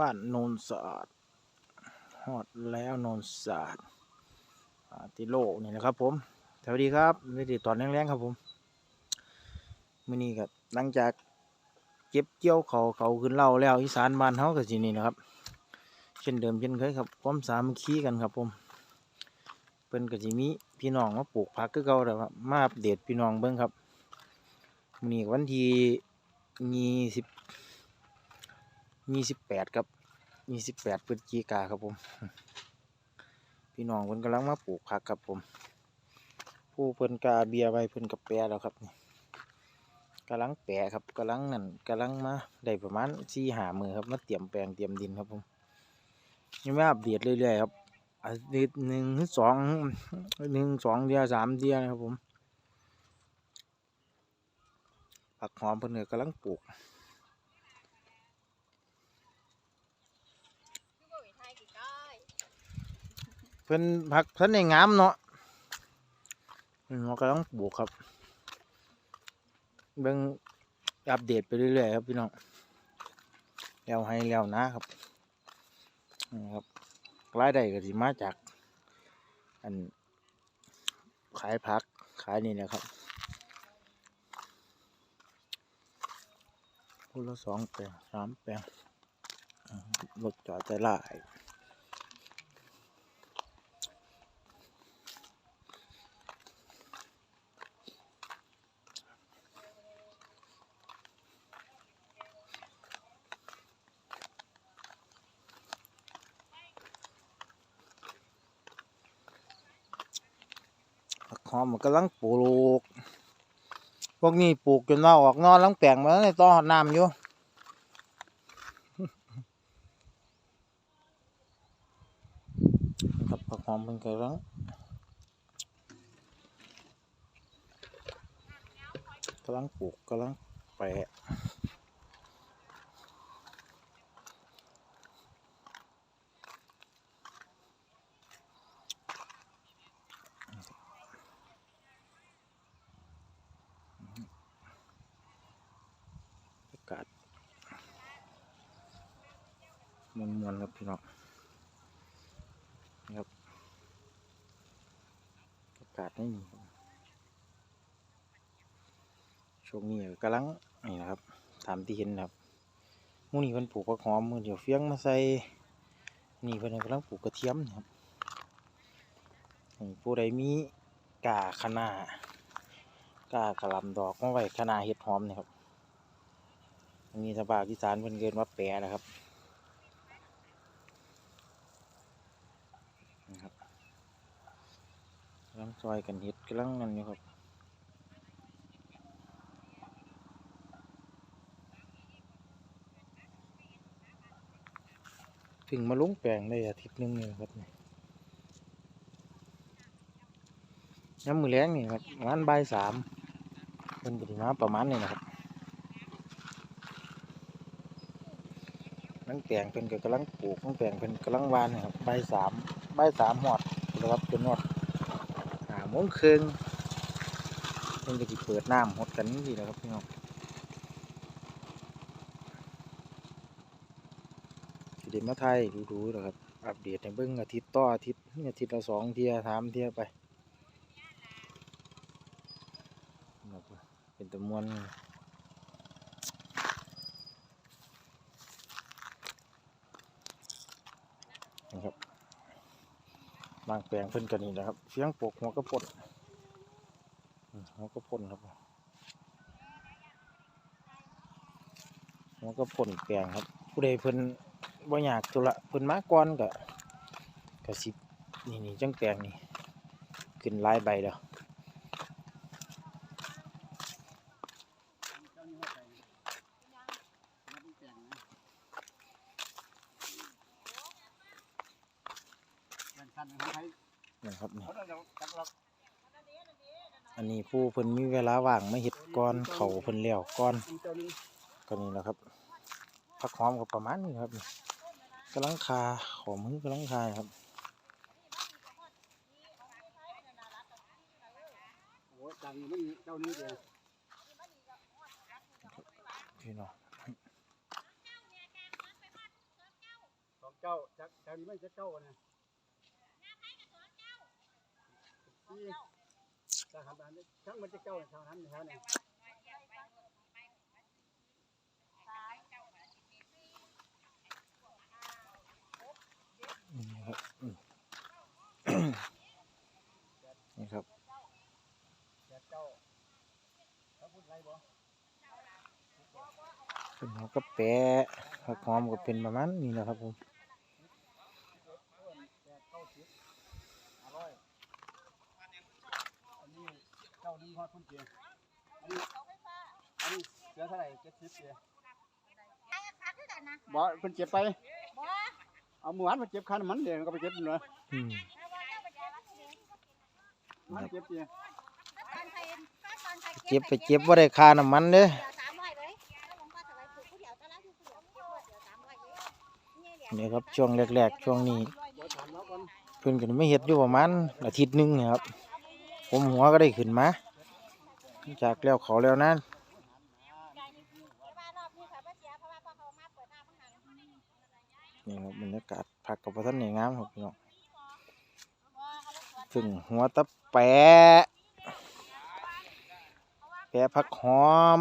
บ้านโนนสะอาดฮอดแล้วโนนสะอาดติโลนี่นะครับผมสวัสดีครับนี่ติดตอนแรงๆครับผมมื้อนี้ก็หลังจากเก็บเกี่ยวเขาเขาขึ้นเล่าแล้วอีสานบ้านเฮาก็สินี่นะครับ เช่นเดิมเช่นเคยครับความสามัคคีกันครับผมเพิ่นก็สิมีพี่น้องมาปลูกผักคือเก่าแล้วครับมาอัปเดตพี่น้องเบิ่งครับมื้อนี้วันที่ยี่สิบ ยี่สิบแปดครับยี่สิบแปดพฤศจิกาครับผม พี่น้องเพิ่นกำลังมาปลูกผักครับผม ผู้เพิ่นกาเบียร์ไว้เพิ่นกับแปรแล้วครับนี่กำลังแปรครับกำลังนั่นกำลังมาได้ประมาณสี่หามือครับมาเตรียมแปลงเตรียมดินครับผมยังไม่อัปเดตเรื่อยๆครับอาทิตย์หนึ่งสองหนึ่งสองเดียสามเดียนะครับผมผักหอมเพิ่นก็กำลังปลูก เพิ่นผักเพิ่นในงามเนาะเพิ่นก็กำลังปลูกครับเบิ่งอัปเดตไปเรื่อยๆครับพี่น้องแล้วให้แล้วนะครับนี่ครับรายได้ก็สิมาจาก อัน ขายผักขายนี่นะครับคนละสองแปลงสามแปลงรถจอดใจละ หอมมันกำลังปลูก พวกนี้ปลูกจนว่าออกนอนลังแปลงมาในต้อน้ำอยู่ครับผักหอมมันกำลังกำลังปลูกกำลังแปะ มันมวนครับพี่น้องครับอากาศไม่มีช่วงนี้ก็กำลังนี่นะครับตามที่เห็นนะครับหมูนี่เพิ่นปลูกผักหอมมือเดี๋ยวเฟี้ยงมาใส่นี่เพิ่นกำลังปลูกกระเทียมนะครับผู้ใดมีกาคะน้ากากระลำดอกมาไว้คะน้าเห็ดหอมนี่ครับอันนี้สภาพอีสานเพิ่นเกินว่าแปรนะครับกำลัง ซอยกันเห็ดกำลังนั่นอยู่ครับถึงมาลงแปลงได้อาทิตย์หนึงเลยครับนี่ย้ำมือแรงนี่ครับประมาณบ่ายสามเป็นปริมาประมาณนี้นะครับนั่งแปลงเป็นก็กำลังปลูกนั่งแปลงเป็นกำลังวานนะครับใบสามใบสามหอดนะครับจนหอด โมงครึ่งเป็นจะเปิดน้ำหดกันนี่นะครับพี่น้องสิเดมาไทยดูๆนะครับ อัปเดตในเบิ้งอาทิตย์ต่ออาทิตย์อาทิตย์ละสองเทียสามเทียไปเป็นตะมวนนะครับ บางแปลงเพิ่นกันนี่นะครับ เสียงปกหัวกระปนอืมหัวกระปนครับหัวกระปนแปลงครับ ผู้ใดเพิ่นบ่อยากตุละเพิ่นมาก่อนก็ก็สินี่นี่จังแปลงนี่ขึ้นลายใบแล้ว นะครับนี่อันนี้ผู้เพิ่นมีเวลาว่างไมาเฮ็ดก่อนเขาเพิ่นแล้วก่อนก็นี่แหละครับผักหอมก็ประมาณนี้ครับนี่กำลังคาขอมมือกำลังคาครับโอ้ดังเจ้านี้เดียวทีน้องวนี้มันจะเจ้าเนี่ย ที่ทหาบ้านเนี่ยทั้งมันจะเจ้าเนี่ยทหารแถวเนี่ยนี่ครับนี่ครับเป็นหัวกระแปะผักหอมก็เป็นประมาณนี้แหละครับผม แต่เก้าสิบอร่อยอันนี้ เจ้าดีฮอดคุณเจียอันนี้อันนี้เสียเท่าไหร่เจ็ดสิบเจียบ่เพิ่นเจ็บไป เอาหมูหันมาเจ็บคันมันเดี๋ยวก็ไปเจ็บเนาะอืมมันเจ็บเจียเจ็บไปเจ็บว่าได้ค่าน้ำมันเด้อนี่ครับช่วงแรกๆ ช่วงนี้ เพื่อนเพิ่นก็ไม่เฮ็ดอยู่ประมาณอาทิตย์หนึงนะครับ ผมหัวก็ได้ขึ้นมา จากแล้วเขาแล้วนั้นนี่ครับบรรยากาศผักกับพระท่านนี่งามครับพี่น้องถึงหัวตะแปะแปะผักหอม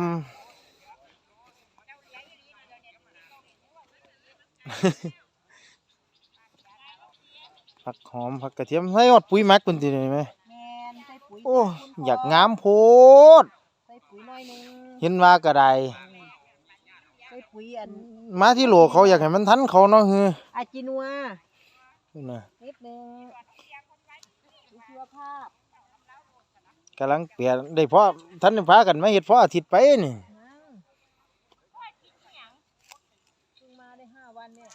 ผักหอมผักกระเทียมใส่หอดปุ๋ยมักคนทีนี่ไหม โอ้คุณอยากงามโพดใส่ปุ๋ยหน่อยหนึงเห็นว่าก็ได้ใส่ปุ๋ยอันมาที่โหลเขาอยากให้มันทันเขาเนาะเฮ้ออาจินัวนี่นะนิดนึงมีชีวภาพกำลังเปลี่ยนได้เพราะท่านได้พากันมาเฮ็ดเพราะอาทิตย์ไปนี่นะเพิ่งมาได้ห้าวันเนี่ย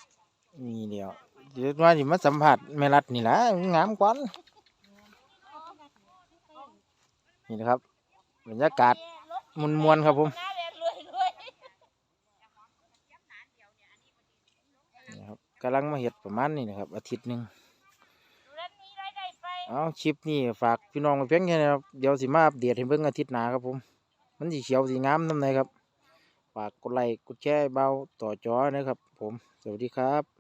นี่เดียวเดี๋ยวมาสิมาสัมผัสแม่รัดนี่ล่ะงามกว่า นี่นะครับบรรยากาศมวนๆครับผมนี่ครับกำลังมาเฮ็ดประมาณนี้นะครับ อาทิตย์หนึ่งเอาคลิปนี้ฝากพี่น้องไว้เพียงแค่นี้ครับเดี๋ยวสิมาอัปเดตให้เบิ่งอาทิตย์หน้าครับผม มันสีเขียวสีงามนำไหนครับ ฝากกดไลค์กดแชร์เบาต่อจอนะครับผม สวัสดีครับ